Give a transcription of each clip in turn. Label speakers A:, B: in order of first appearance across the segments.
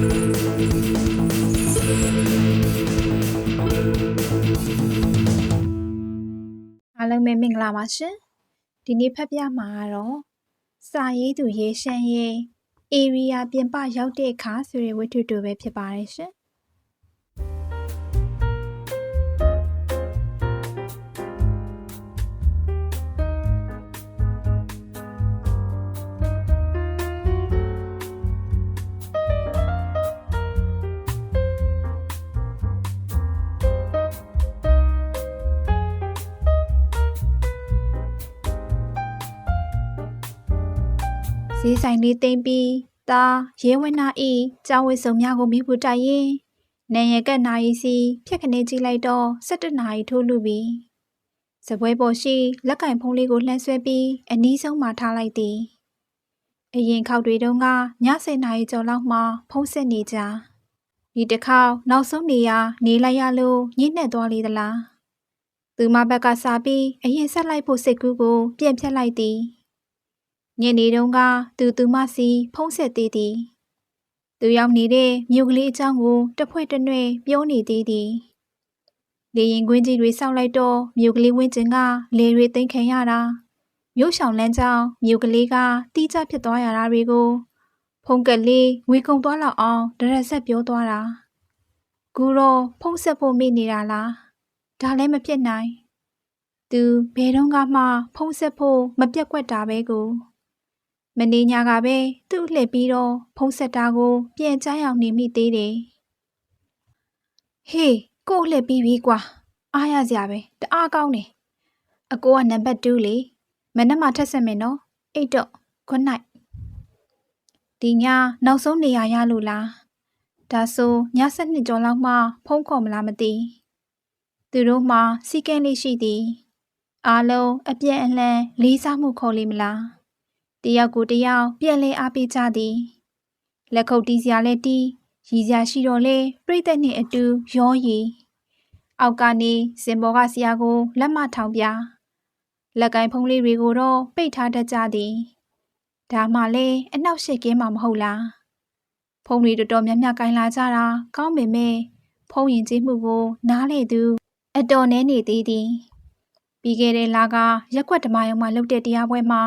A: အားလုံးပဲမင်္ဂလာပါရှင်ဒီနေ့ဖတ်ပြမှာကတော့စာရေးသူရေရှမ်းရဲ့ area ပြင်ပရောက်တဲ့အခါဆိုတဲ့ဝတ္ထုတူပဲဖြစ်ပါတယ်ရှင် ဈေးဆိုင်လေးသိမ့်ပြီးသားရဲဝနာဤကြောင်းဝစ်စုံများကိုမိဖို့တိုက်ရင်နေရကက်နာရီစီဖြက်ခနေကြည့်လိုက်တော့17နာရီထိုးလူပြီစပွဲပေါ်ရှိလက်ကင်ဖုံးလေးကိုလှမ်းဆွဲပြီးအနီးဆုံးမှာထားလိုက်သည်အရင်ခောက်တွေတုန်းကည7နာရီကျော်လောက်မှဖုံးဆက်နေကြဒီတစ်ခေါက်နောက်ဆုံးနေရနေလိုက်ရလို့ညှိနှက်သွားလေသလားသူမဘက်ကစားပြီးအရင်ဆက်လိုက်ဖို့စိတ်ကူးကိုပြန်ဖြတ်လိုက်သည် ညနေတုန်းကသူသူမစီဖုံးဆက်သေးသည်သူရောက်နေတဲ့မြို့ကလေးအကြောင်းကိုတစ်ဖွဲ့တစ်နှဲ့ပြောနေသေးသည်လေရင်ကွင်းကြီးတွေစောက်လိုက်တော့မြို့ကလေးဝင်းကျင်ကလေတွေသိမ်းခံရတာမြို့ဆောင်လန်းကြောင်းမြို့ကလေးကတီးကြဖြစ်သွားရတာတွေကို ဖုံးကလေးဝေကုံသွားလောက်အောင်ဒရက်ဆက်ပြောသွားတာကူတော့ဖုံးဆက်ဖို့မိနေတာလားဒါလည်းမဖြစ်နိုင် သူဘယ်တော့မှဖုံးဆက်ဖို့မပြက်ကွက်တာပဲကို မနေညာကပဲသူ့လှည့်ပြီးတော့ဖုံးဆက်တာကို ပြန်ချမ်းအောင်နေမိသေးတယ်။ဟေးကို့လှည့်ပြီးပြီကွာအားရစရာပဲတအားကောင်းတယ်။အကိုကနံပါတ်2လေမနက်မှထက်ဆက်မယ်နော်။အိတ်တော့ good night ဒီညနောက်ဆုံးနေရာရလို့လား။ဒါဆိုည7နှစ်ကျော်လောက်မှဖုံးခေါ်မလားမသိ။သူတို့မှစီကန်းလေးရှိသည်။အားလုံးအပြည့်အလှန်လေးစားမှုခေါ်လိမ့်မလား။ တယောက်ကိုတယောက်ပြန်လဲအားပေးကြသည်လက်ခုပ်တီးစရာလဲတီးရည်စရာရှိတော့လဲပြိသက်နှင့်အတူရောရည်အောက်ကနေစင်ပေါ်ကဆရာကိုလက်မထောင်ပြလက်ကင်ဖုံးလေးတွေကိုတော့ပိတ်ထားတတ်ကြသည်ဒါမှလဲအနှောက်ရှက်ကင်းမှာမဟုတ်လားဖုံးတွေတော်တော်များများကင်လာကြတာကောင်းပေမဲ့ဖုံးရင်ကျေးမှုကိုနားလေသူအတော်နဲနေသေးသည်ပြီးခဲ့တဲ့လကရက်ွက်ဓမ္မယုံမှာလုပ်တဲ့တရားပွဲမှာ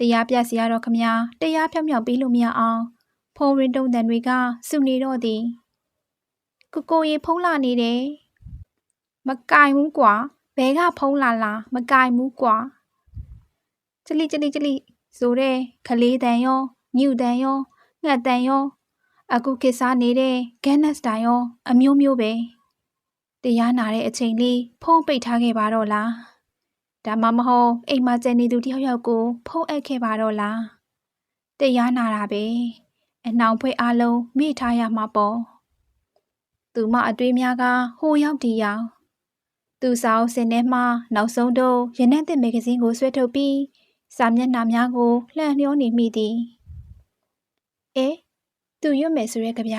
A: တရားပြစီရတော့ခမညာတရားဖြောင်းဖြောင်းပြီးလို့မရအောင်ဖုံရင်တုံးတန်တွေကစုနေတော့သည်ကိုကိုရေဖုံးလာနေတယ်မကင်ဘူးကွာဘဲကဖုံးလာလားမကင်ဘူးကွာချလီချလီချလီဆိုတဲ့ခလေးတန်ရောညူတန်ရောငှက်တန်ရောအခုခေတ်စားနေတဲ့ဂန်နက်စတိုင်ရောအမျိုးမျိုးပဲတရားနာတဲ့အချိန်လေးဖုံးပိတ်ထားခဲ့ပါတော့လား ဒါမှမဟုတ်အိမ်မှာကျန်နေသူတယောက်ယောက်ကိုဖုံးအပ်ခဲ့ပါတော့လားတရားနာတာပဲအနှောင်ဖွဲ့အားလုံးမိထားရမှာပေါ့သူမအတွေးများကဟိုရောက်ဒီရောက်သူစာအုပ်စင်ထဲမှာနောက်ဆုံးတော့ရနက်တဲ့မဂ္ဂဇင်းကိုဆွဲထုတ်ပြီးစာမျက်နှာများကိုလှန်လျောနေမိသည်အဲသူရွတ်မယ်ဆိုတဲ့ကြပြ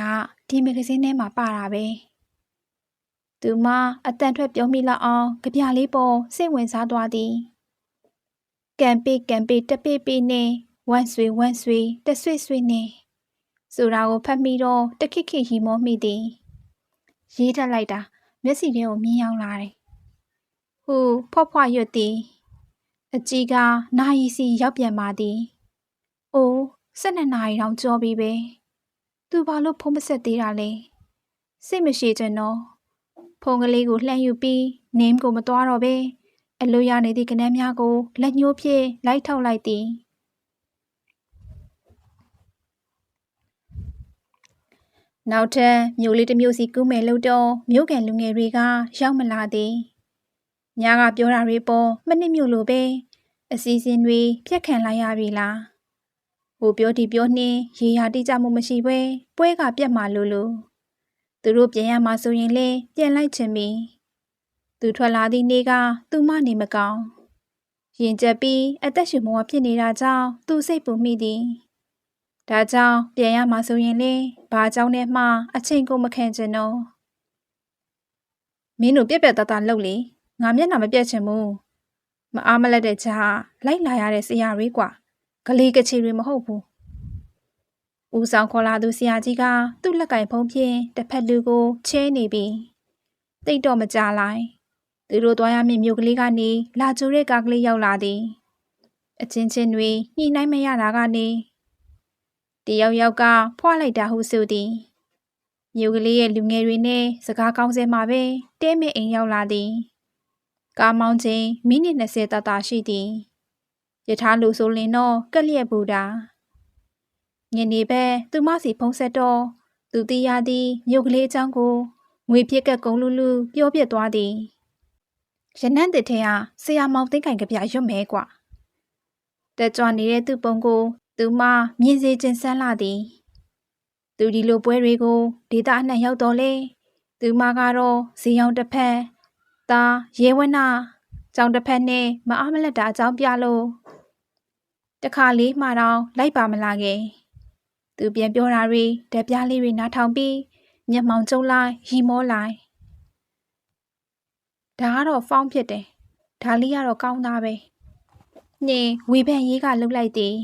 A: ဒီမဂ္ဂဇင်းထဲမှာပါတာပဲ သူမအတန်ထွက်ပြောမိလောက်အောင်ကြပြလေးပေါ်စိတ်ဝင်စားသွားသည်ကံပေးကံပေးတပေးပေးနဲ့ဝမ်ဆွေဝမ်ဆွေတဆွေဆွေနဲ့ဆိုတာကိုဖတ်မိတော့တခိခိရီမောမိသည်ရေးထက်လိုက်တာမျက်စိထဲကိုမြင်ရောက်လာတယ်ဟူဖွားဖွားရွတ်သည်အကြီးကနာယီစီရောက်ပြန်ပါသည်အိုး၁၂နာရီတောင်ကြောပြီပဲသူဘာလို့ဖုံးမဆက်သေးတာလဲစိတ်မရှိချင်တော့ ဖုန်းကလေးကိုလှမ်းယူပြီးနင်းကိုမသွားတော့ပဲအလိုရနေသည့်ကနန်းများကိုလက်ညှိုးဖြင့်လိုက်ထောက်လိုက်သည်နောက်ထပ်မြို့လေးတစ်မြို့စီကူးမယ်လို့တော့မြို့ကန်လူငယ်တွေကရောက်မလာသည်ညကပြောတာတွေပေါ်မနစ်မြို့လိုပဲအစီအစဉ်တွေပြက်ခံလိုက်ရပြီလားဟိုပြောဒီပြောနှင်းရေရာတိကျမှုမရှိဘဲပွဲကပြက်မှလို့လို့ သူတို့ပြန်ရမှာဆိုရင်လေပြန်လိုက်ချင်ပြီသူထွက်လာသည့်နေ့ကသူမနေမကောင်းရင်ကျက်ပြီးအသက်ရှင်မောဖြစ်နေတာကြောင့်သူစိတ်ပူမိသည်ဒါကြောင့်ပြန်ရမှာဆိုရင်လေဘာကြောင့်လဲမှအချိန်ကိုမခံချင်တော့မင်းတို့ပြက်ပြက်တတလှုပ်လေငါမျက်နှာမပြတ်ချင်ဘူးမအားမလက်တဲ့ကြားလိုက်လာရတဲ့ဆရာတွေကွာဂလေးကချီတွေမဟုတ်ဘူး ဦးဆောင်ခေါ်လာသူဆရာကြီးကသူ့လက်ကင်ဖုံးဖြင့်တစ်ဖက်လူကိုချဲနေပြီးတိတ်တော့မကြလိုက်သူတို့သွားရမည့်မြို့ကလေးကနေလာကြိုတဲ့ကားကလေးရောက်လာသည်အချင်းချင်းတွေညှိနှိုင်းမရတာကနေတယောက်ယောက်ကဖွာလိုက်တာဟုဆိုသည်မြို့ကလေးရဲ့လူငယ်တွေနဲ့စကားကောင်းစဲမှာပဲတဲမဲအိမ်ရောက်လာသည်ကားမောင်းချိန်မိနစ်20တတာရှိသည်ယထာလူဆိုလင်တော့ကက်လျက်ပူတာ ညနေပဲသူမစီဖုံးဆက်တော့သူတိရသည်မြို့ကလေးအကြောင်းကိုငွေပြက်ကကုံလူလူပြောပြသွားသည်ရနန့်တစ်ထဲဟာဆရာမောင်သိမ့်ကင်ကပြရွတ်မဲကွာတက်ကြွနေတဲ့သူ့ပုံကို သူမမြင်စေခြင်းဆန်းလာသည် သူဒီလိုပွဲတွေကိုဒေတာအနှံ့ရောက်တော့လေသူမကတော့ဇီယောင်တစ်ဖက်သားရဲဝနာကြောင်တစ်ဖက်နဲ့မအားမလက်တာအကြောင်းပြလို့တခါလေးမှတော့လိုက်ပါမလာခဲ့ သူပြန်ပြောတာတွေတပြားလေးတွေနားထောင်ပြီးမျက်မှောင်ကျုံလိုက်ရီမောလိုက်ဒါကတော့ဖောင်းဖြစ်တယ်ဒါလေးကတော့ကောင်းသားပဲနှင်းဝေဖန်ရေးကလှုပ်လိုက်သည်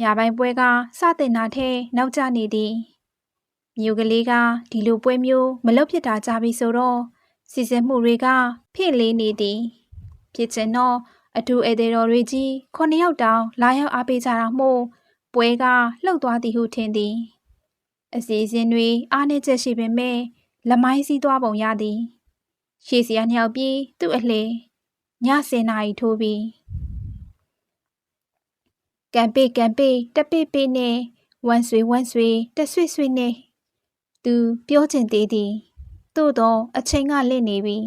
A: ညပိုင်းပွဲကစတင်တာထဲနောက်ကျနေသည်မြို့ကလေးကဒီလိုပွဲမျိုးမလုပ်ဖြစ်တာကြပြီဆိုတော့စီစဉ်မှုတွေကဖြည့်လေးနေသည်ဖြစ်ချင်တော့အထူးဧည့်သည်တော်တွေကြီးခုနှစ်ယောက်တောင်လာရောက်အားပေးကြတာမို့ ပွဲကလှုပ်သွားသည်ဟုထင်သည်အစီအစဉ်တွေအားနည်းချက်ရှိပေမဲ့လမိုင်းစည်းသွားပုံရသည်ရှေ့စရာနှစ်ယောက်ပြီးသူ့အလှည10နာရီထိုးပြီးကံပေကံပေတပေပေနဲ့ဝမ်ဆွေဝမ်ဆွေတဆွေဆွေနဲ့သူပြောချင်သေးသည်သို့တော့အချိန်ကလင့်နေပြီ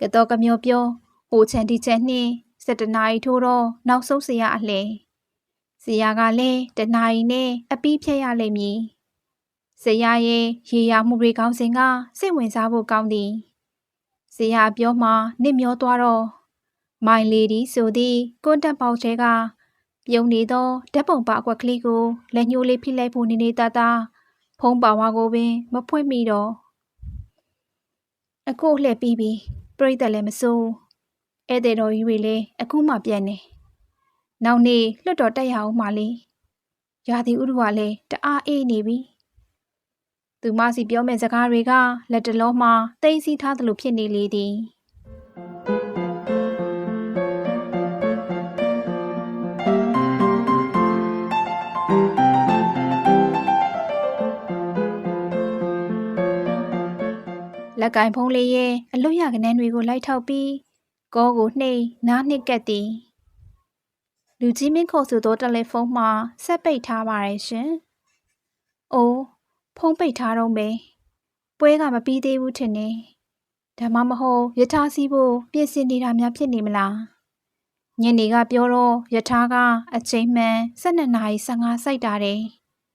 A: ကတော့ကမျောပြောဟိုချန်တီချန်နှင်းစက်တနာရီထိုးတော့နောက်ဆုံးစရာအလှ စရာကလည်းတနာရီနဲ့အပီးဖြတ်ရလိမ့်မည်ဇရာရဲ့ရေရာမှုတွေကောင်းစဉ်ကစိတ်ဝင်စားဖို့ကောင်းသည်ဇရာပြောမှနစ်မျောသွားတော့မိုင်လေဒီဆိုသည့်ကွန်တက်ပေါက်ထဲကပြုံနေသောဓာတ်ပုံပါအကွက်ကလေးကိုလက်ညှိုးလေးဖိလိုက်ဖို့နေနေတတာဖုံးပါဝါကိုပင်မဖွင့်မိတော့အခုလှည့်ပြီးပြီပြိတ္တလည်းမစိုးဧည့်သည်တော်ကြီးတွေလည်းအခုမှပြန်နေ နောက်နေ့လွတ်တော်တက်ရအောင်မှလေရာသီဥတုကလည်းတအားအေးနေပြီသူမစီပြောမဲ့စကားတွေကလက်တလုံးမှတိမ့်စီထားသလိုဖြစ်နေလေသည်လက်ကင်ဖုံးလေးရဲ့အလွတ်ရကနန်းတွေကိုလိုက်ထောက်ပြီးကောကိုနှိမ့်နားနှစ်ကက်သည် လူကြီးမင်းခေါ်ဆိုသောတယ်လီဖုန်းမှာဆက်ပိတ်ထားပါရဲ့ရှင်။အိုးဖုန်းပိတ်ထားတော့မယ်။ပွဲကမပြီးသေးဘူးထင်တယ်။ဒါမှမဟုတ်ယထာစီးဖို့ပြင်ဆင်နေတာများဖြစ်နေမလား။ညနေကပြောတော့ယထာကအချိန်မှန်12နာရီ15စိုက်တာတယ်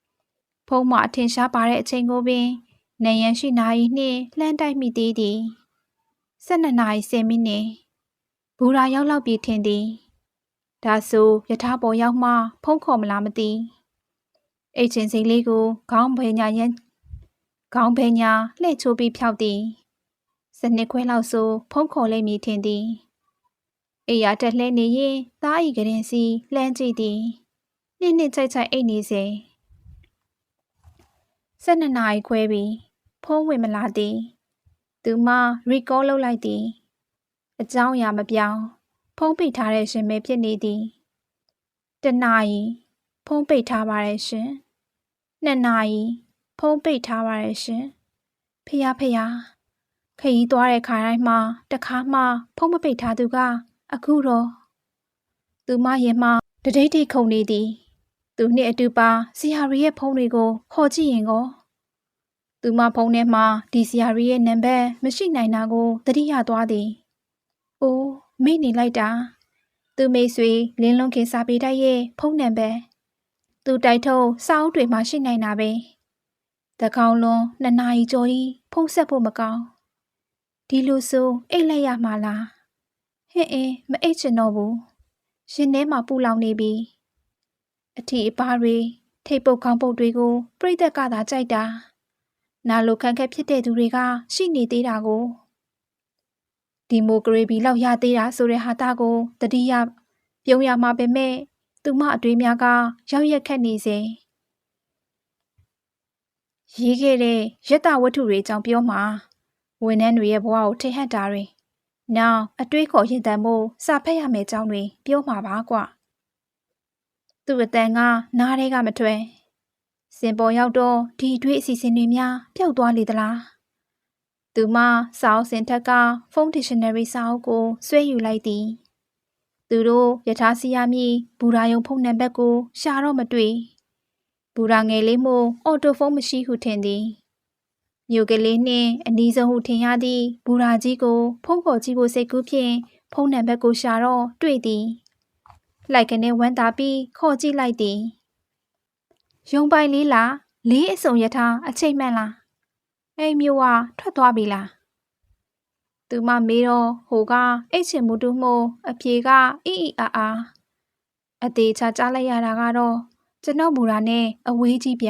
A: ။ဖုန်းမှာအထင်ရှားပါတဲ့အချိန်ကိုပင်နေရန်ရှိနာရီနှင့်လှမ်းတိုက်မိသေးသည်။12နာရီ10မိနစ်ဘူရာရောက်လောက်ပြီထင်သည်။ ဒါဆိုယထာပေါ်ရောက်မှဖုန်းခေါ်မလားမသိ။အိတ်ချင်းစိမ့်လေးကိုခေါင်းဘဲညာရန်ခေါင်းဘဲညာလှည့်ချိုးပြီးဖြောက်သည်စနစ်ခွဲလောက်ဆိုဖုံးခေါ်လိမ့်မည်ထင်သည်အိယာတက်လှဲနေရင်သားဤကရင်စီလှမ်းကြည့်သည်နှစ်နှစ်ချိုက်ချိုက်အိတ်နေစေ၁၂နာရီခွဲပြီးဖုံးဝင်မလာသည် သူမရီကောလုပ်လိုက်သည် အကြောင်းအရာမပြောင်း ဖုံးပိတ်ထားတဲ့ရှင်ပဲဖြစ်နေသည်တနာရီဖုံးပိတ်ထားပါတယ်ရှင်နှစ်နာရီဖုံးပိတ်ထားပါရဲ့ရှင်ဖះဖះခရီးသွားတဲ့ခါတိုင်းမှာတခါမှဖုံးမပိတ်ထားသူက အခုတော့သူမရင်မှတဒိတ်တိခုန်နေသည် သူနှစ်အတူပါစီဟာရီရဲ့ဖုံးတွေကိုခေါ်ကြည့်ရင်ကောသူမဖုံးထဲမှာဒီစီဟာရီရဲ့နံပါတ်မရှိနိုင်တာကိုသတိရသွားသည်။အိုး မိတ်နေလိုက်တာသူမိတ်ဆွေလင်းလုံးခင်စာပေတိုက်ရဲ့ဖုံးနံပါတ်သူတိုက်ထုံးစာအုပ်တွေမှာရှိနိုင်တာပဲတကောင်လွန်နှစ်နာရီကျော်ကြီးဖုံးဆက်ဖို့မကောင်းဒီလိုဆိုအိတ်လိုက်ရမှာလားဟဲ့အင်းမအိတ်ချင်တော့ဘူးရှင်ထဲမှာပူလောင်နေပြီအထီအပါတွေထိပ်ပုတ်ခေါင်းပုတ်တွေကိုပြိသက်ကသာကြိုက်တာနာလိုခန့်ခက်ဖြစ်တဲ့သူတွေကရှိနေသေးတာကို ဒီမိုကရေဘီလောက်ရသေးတာဆိုတဲ့ဟာတာကိုတတိယပြုံးရမှာပဲမဲ့သူမအတွေးများကရောက်ရက်ခက်နေစေရေးခဲ့တဲ့ရတဝတ္ထုတွေအကြောင်းပြောမှာဝန်ထမ်းတွေရဲ့ဘဝကိုထိဟက်တာတွေနောက်အတွေးခေါ်ရင်တန်မှုစာဖတ်ရမယ့်အကြောင်းတွေပြောမှာပါကွသူ့အတန်ကနားထဲကမထွက်စင်ပေါ်ရောက်တော့ဒီအတွေ့အစီအစဉ်တွေများပျောက်သွားလေသလား သူမစာအုပ်စင်ထက်က ဖုန်း dictionary စာအုပ်ကိုဆွဲယူလိုက်သည်သူတို့ယထာစီယာမီဘူရာယုံဖုန်းနံပါတ်ကိုရှာတော့မတွေ့ဘူရာငယ်လေးမို့အော်တိုဖုန်းမရှိဟုထင်သည်မြို့ကလေးနှင့်အနီးဆုံးဟုထင်ရသည့်ဘူရာကြီးကို ဖုန်းခေါ်ကြည့်ဖို့စိတ်ကူးဖြင့်ဖုန်းနံပါတ်ကိုရှာတော့တွေ့သည်လိုက်ကနေဝမ်းသာပြီးခေါ်ကြည့်လိုက်သည်ရုံပိုင်လေးလားလေးအစုံရထားအချိန်မှန်လား အဲ့မျိုးကထွက်သွားပြီလားသူမမေးတော့ဟိုကအိတ်ချင်မှုတူမှုအဖြေကအီအီအာအာအသေးချာကြားလိုက်ရတာကတော့ကျွန်တော်မူရာနဲ့အဝေးကြီးပြ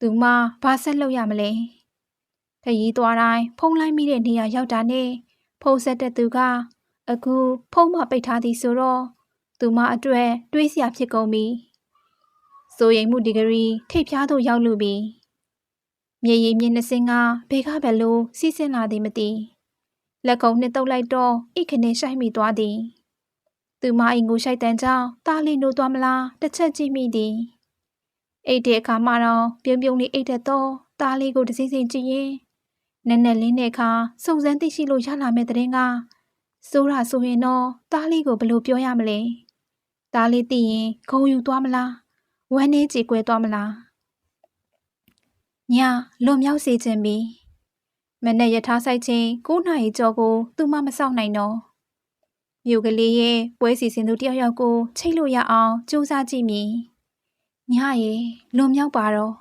A: သူမဘာဆက်လုပ်ရမလဲခရီးသွားတိုင်းဖုံးလိုက်မိတဲ့နေရာရောက်တာနဲ့ဖုံးဆက်တဲ့သူက အခုဖုံးမပိတ်ထားသည်ဆိုတော့သူမအတွက်တွေးစရာဖြစ်ကုန်ပြီစိုးရိမ်မှုဒီဂရီထိပ်ဖြားသို့ရောက်လူပြီ မြေရီမြင့်နှစင်းကဘေကဘယ်လိုစီးဆင်းလာသည်မသိလက်ကုံနှစ်တုပ်လိုက်တော့ဣခနဲ့ရှိုက်မိသွားသည်သူမအိမ်ကိုရှိုက်တန်ကြောင်းတားလီနိုးသွားမလားတစ်ချက်ကြည့်မိသည်အိတ်တဲ့အခါမှတော့ပြုံးပြုံးလေးအိတ်တဲ့တော့တားလေးကိုတစိမ့်စိမ့်ကြည့်ရင်နက်နက်လင်းတဲ့အခါစုံစမ်းသိရှိလို့ရလာမယ့်တဲ့ရင်ကစိုးရဆိုရင်တော့တားလေးကိုဘယ်လိုပြောရမလဲတားလေးသိရင်ခုံယူသွားမလားဝမ်းနေကြေကွဲသွားမလား ညာလွန်မြောက်စေခြင်းပြီမနဲ့ရထားဆိုင်ချင်း9နာရီကျော်ကို သူမမဆောင်နိုင်တော့မြို့ကလေးရဲ့ပွဲစီစဉ်သူတယောက်ယောက်ကိုချိတ်လို့ရအောင်စူးစမ်းကြည့်မည်ညရေလွန်မြောက်ပါတော့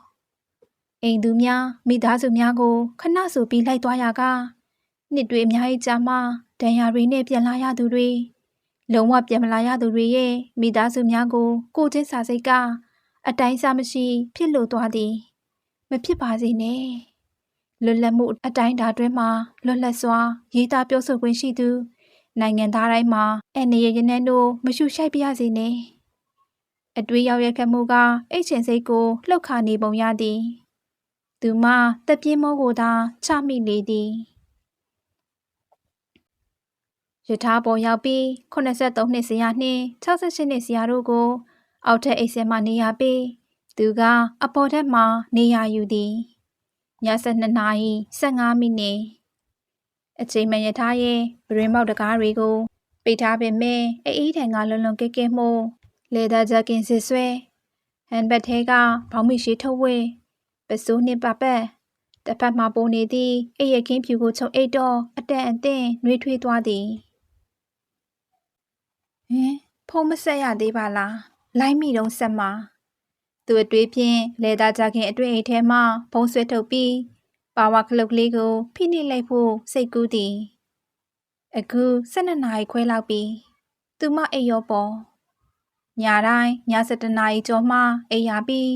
A: အိမ်သူများမိသားစုများကိုခဏဆိုပြီးလိုက်သွားရကနှစ်တွေအများကြီးကြာမှဒဏ်ရာတွေနဲ့ပြန်လာရသူတွေလုံးဝပြန်မလာရသူတွေရဲ့မိသားစုများကို ကိုချင်းစာစိတ်ကအတိုင်းစားမရှိ ဖြစ်လို့သွားသည် မဖြစ်ပါစေနဲ့လွတ်လပ်မှုအတိုင်းဒါတွင်မှာလွတ်လပ်စွာရေးသားပြောဆိုခွင့်ရှိသူ နိုင်ငံသားတိုင်းမှာအနေရရနန်းတို့မရှုရှိုက်ပြရစေနဲ့အတွေ့ရောက်ရခတ်မှုကအိတ်ချင်စိတ်ကိုလှုပ်ခါနေပုံရသည်သူမတပြင်းမောကိုသာချမိလေသည်ယထာပေါ်ရောက်ပြီး83နှစ်ဇရာနှင့်68နှစ်ဇရာတို့ကို အောက်ထက်အိတ်ဆဲမှနေရပြီး သူကအပေါ်ထက်မှနေရယူသည်ည7နာရီ15မိနစ်အချိန်မှယထာရဲ့ဗရင်မောက်တကားတွေကိုပိတ်ထားပေမဲ့အေးထန်ကလွန်လွန်ကဲကဲမှုလေသာဂျကင်စစ်ဆွဲဟန်ဘတ်ထဲကဘောင်းမီရှိထုတ်ဝဲပစိုးနှင့်ပပတ်တစ်ဖက်မှပုံနေသည့်အိရခင်းဖြူကိုချုပ်အိတ်တော့အတန်အသင့်နှွေးထွေးသွားသည်ဟင်ဖုံးမဆက်ရသေးပါလားလိုက်မိတော့ဆက်မှာ သူအတွေးဖြင့်လေသာကြခင်အတွေ့အိတ်ထဲမှဖုံးဆွဲထုတ်ပြီးပါဝါခလုတ်ကလေးကိုဖိနှိပ်လိုက်ဖို့စိတ်ကူးသည်အခု12နာရီခွဲလောက်ပြီသူမအိပ်ရောပေါ်ညာတိုင်းည7နာရီကျော်မှအိပ်ရပြီး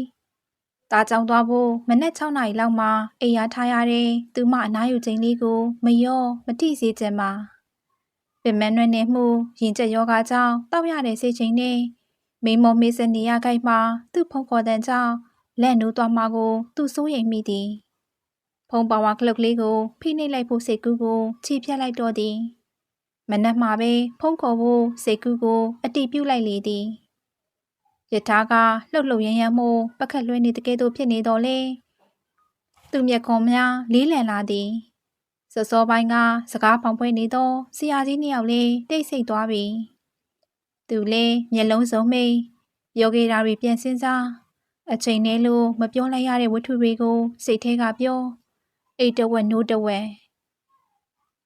A: ตาကြောင်သွားဖို့မနက်6နာရီလောက်မှအိပ်ရထားရတဲ့သူမအနားယူချိန်လေးကိုမရောမထိစေချင်ပါပင်မနှွဲ့နေမှုရင်ကျက်ယောဂကြောင့်တောက်ရတဲ့စိတ်ချိန်နဲ့ မိမောမေးစနေရခိုက်မှသူ့ဖုံခေါ်တဲ့ကြောင့်လက်နိုးသွားမှကို သူစိုးရိမ်မိသည်ဖုံပါဝါကလုတ်လေးကိုဖိနှိပ်လိုက်ဖို့စိတ်ကူးကိုခြေဖြတ်လိုက်တော့သည်မနက်မှာပဲဖုံခေါ်ဖို့စိတ်ကူးကိုအတိပြုတ်လိုက်လေသည်ယထာကလှုပ်လှုပ်ရမ်းရမ်းမှုပကတ်လွှဲနေတကယ်တော့ဖြစ်နေတော့လေသူမျက်ခုံးများလေးလံလာသည်စောစောပိုင်းကစကားဖောင်ပွဲနေတော့ဆရာကြီးနှစ်ယောက်လေးတိတ်ဆိတ်သွားပြီ သူလည်းမျက်လုံးစုံမိတ်ယောဂီဓာတွေပြန်စင်းစားအချိန်နဲ့လို့မပြောလိုက်ရတဲ့ဝတ္ထုတွေကို စိတ်ထဲကပြောအိတ်တဝက်နိုးတဝက်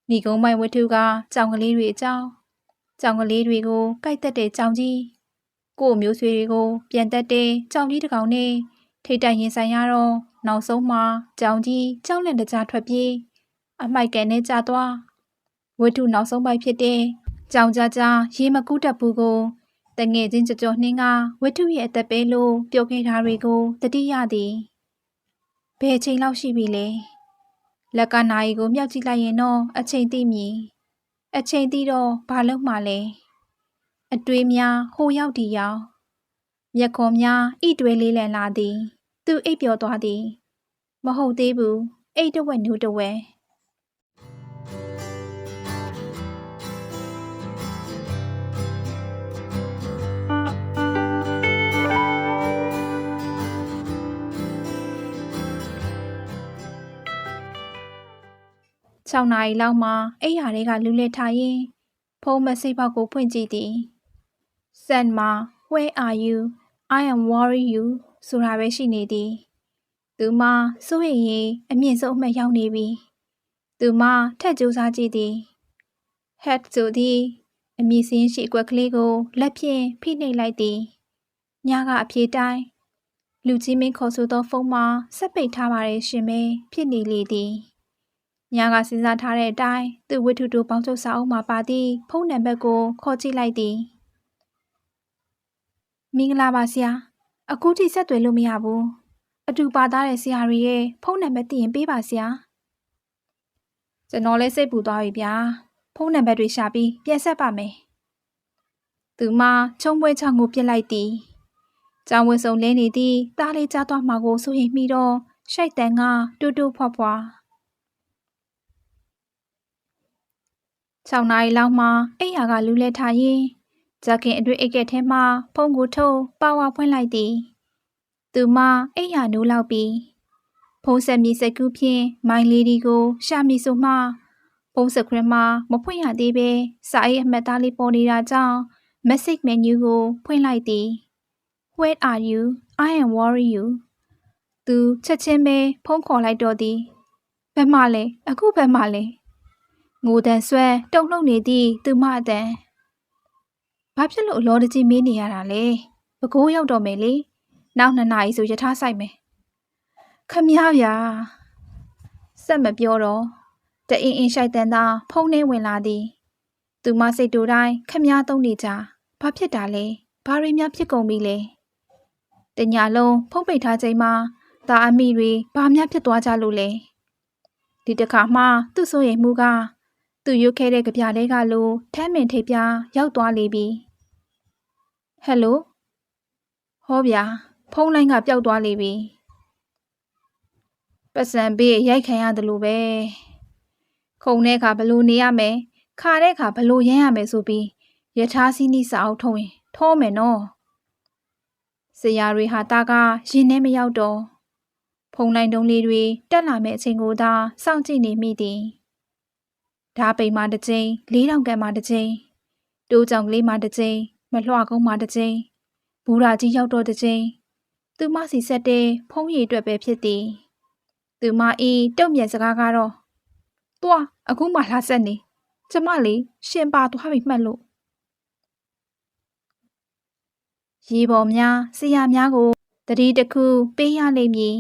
A: ညီကုန်းမိုင်ဝတ္ထုကကြောင်ကလေးတွေအကြောင်းကြောင်ကလေးတွေကိုကြိုက်တက်တဲ့ကြောင်ကြီးကို့မျိုးဆွေတွေကိုပြန်တက်တဲ့ကြောင်ကြီးတစ်ကောင်နဲ့ထိတ်တိုက်ရင်ဆိုင်ရတော့နောက်ဆုံးမှာကြောင်ကြီးကြောက်လန့်တကြားထွက်ပြေးအမိုက်ကန်နဲ့ကြာသွားဝတ္ထုနောက်ဆုံးပိုက်ဖြစ်တဲ့ ကြောင်ကြကြရေမကူးတတ်ဘူးကိုတငယ်ချင်းကြကြောနှင်းကဝတ္ထုရဲ့အသက်ပဲလို့ပြောခဲ့တာတွေကိုတတိယသည်ဘယ်ချိန်လောက်ရှိပြီလဲလက်ကနာရီကိုမြောက်ကြည့်လိုက်ရင်တော့အချိန်သိမည်အချိန်သိတော့ဘာလုပ်မှလဲအတွေးများဟိုရောက်ဒီရောက်မျက်ခုံးများဣတွဲလေးလည်လာသည် သူအိပ်ပျော်သွားသည် မဟုတ်သေးဘူးအိတ်တဝက်နူးတဝက် 6နာရီလောက်မှအိယာတွေကလူလက်ထားရင်ဖုန်းမစိတ်ပေါက်ကိုဖွင့်ကြည့်သည် send မှာ where are you i am worry you ဆိုတာပဲရှိနေသည်သူမစိုးရိမ်ရင်အမြင့်ဆုံးအမှတ်ရောက်နေပြီသူမထက်ကြိုးစားကြည့်သည် head ဆိုသည်အမည်စင်းရှိအကွက်ကလေးကိုလက်ဖြင့်ဖိနှိပ်လိုက်သည်ညကအပြေတိုင်းလူကြီးမင်းခေါ်ဆိုသောဖုန်းမှာဆက်ပိတ်ထားပါရဲ့ရှင်ပဲဖြစ်နေလေသည် ညကစဉ်းစားထားတဲ့အတိုင်းသူဝတ္ထုတို့ပေါင်းချုပ်စာအုပ်မှာပါသည့်ဖုန်းနံပါတ်ကိုခေါ်ကြည့်လိုက်သည်မင်္ဂလာပါဆရာအခုထိဆက်သွယ်လို့မရဘူးအတူပါသားတဲ့ဆရာတွေရဲ့ဖုန်းနံပါတ်သိရင်ပေးပါဆရာကျွန်တော်လည်းစိတ်ပူသွားပြီဗျာဖုန်းနံပါတ်တွေရှာပြီးပြန်ဆက်ပါမယ်သူမချုံပွဲချောင်းကိုပြစ်လိုက်သည်ကျောင်းဝင်းစုံလဲနေသည့်တားလေးကြားသွားမှာကိုစိုးရိမ်မိတော့ရှိုက်တန်ကတူတူဖွားဖွား 6နာရီလောက်မှအိယာကလူးလဲထားရင်ဂျက်ခင်အတွေ့အိတ်ကက်ထဲမှဖုန်းကိုထုတ်ပါဝါဖွင့်လိုက်သည်သူမအိယာနိုးလောက်ပြီးဖုန်းဆက်မြည်စကူးဖြင့်မိုင်လေးဒီကို ရှာမိဆိုမှဖုန်းစခရင်းမှာမဖွင့်ရသေးပဲစာအိတ်အမှတ်သားလေးပေါ်နေတာကြောင့် message menu ကို ဖွင့်လိုက်သည် Where are you? I am worry you. သူချက်ချင်းပဲဖုန်းခေါ်လိုက်တော့သည်ဘယ်မှလဲအခုဘယ်မှလဲ ငိုတန်ဆွဲတုံ့လှုပ်နေသည့်သူမအတန်ဘာဖြစ်လို့အလောတကြီးမေးနေရတာလဲပကိုးရောက်တော့မယ်လေနောက်နှစ်နာရီဆိုယထာဆိုင်မယ်ခမရဗျာစက်မပြောတော့တအင်းအင်းရှိုက်တန်သာဖုန်းထဲဝင်လာသည် သူမစိတ်တူတိုင်းခမရသုံးနေကြဘာဖြစ်တာလဲဘာတွေများဖြစ်ကုန်ပြီလဲတညာလုံးဖုံးပိတ်ထားချိန်မှာဒါအမိတွေဘာများဖြစ်သွားကြလို့လဲဒီတစ်ခါမှသူ့ဆိုရင်မှုက သူ့ရုပ်ခဲတဲ့ကြပြတဲကလိုထမ်းမင်ထိပ်ပြရောက်သွားလေပြီဟယ်လိုဟောဗျာဖုန်းလိုင်းကပျောက်သွားလေပြီပတ်စံပေးရိုက်ခံရတယ်လို့ပဲခုံတဲ့အခါဘလို့နေရမယ်ခါတဲ့အခါဘလို့ရမ်းရမယ်ဆိုပြီးယထာစီးနီးစာအုပ်ထုံးရင်ထောမယ်နော်ဆရာတွေဟာတာကရင်ထဲမရောက်တော့ဖုံလိုက်တုံးလေးတွေတက်လာမဲ့အချိန်ကိုသာစောင့်ကြည့်နေမိသည် ဓာပိန်မှတစ်ချိန်လေးတောင်ကန်မှတစ်ချိန်တိုးကြောင်ကလေးမှတစ်ချိန်မလွှကုန်းမှတစ်ချိန်ဘူရာကြီးရောက်တော့တစ်ချိန်သူမစီဆက်တဲ့ဖုံးရည်အတွက်ပဲဖြစ်သည်သူမအေးတုံ့ပြန်စကားကတော့သွားအခုမှလာဆက်နေကျမလေးရှင်ပါသွားပြီမှတ်လို့ရေပေါ်များဆရာများကိုတတိတစ်ခုပေးရလိမ့်မည်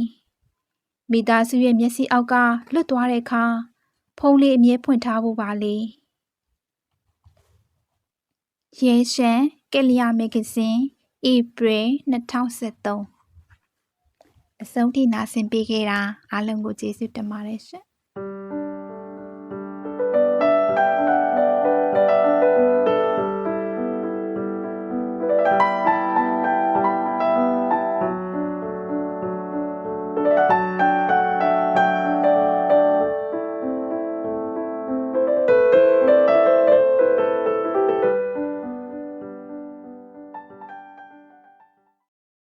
A: မိသားစုရဲ့မျက်စိအောက်ကလွတ်သွားတဲ့အခါ ဖုံးလေးအမြဲဖွင့်ထားဖို့ပါလေရေရှန်ကယ်လီယာမဂ္ဂဇင်းဧပြီ2023အဆုံးထိနာဆင်ပေးခဲ့တာအားလုံးကိုကျေးဇူးတင်ပါတယ်ရှင်